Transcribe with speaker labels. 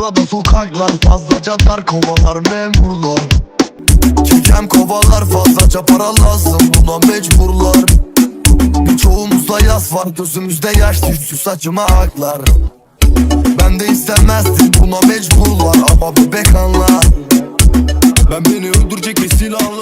Speaker 1: Burada sokaklar fazlaca dar kovalar memurlar.
Speaker 2: Çekem kovalar fazlaca para lazım buna mecburlar. Birçoğumuzda yas var gözümüzde yaş düştü saçıma aklar. Ben de istemezdim buna mecburlar ama bebek anlar. Ben beni öldürecek bir silahlıyım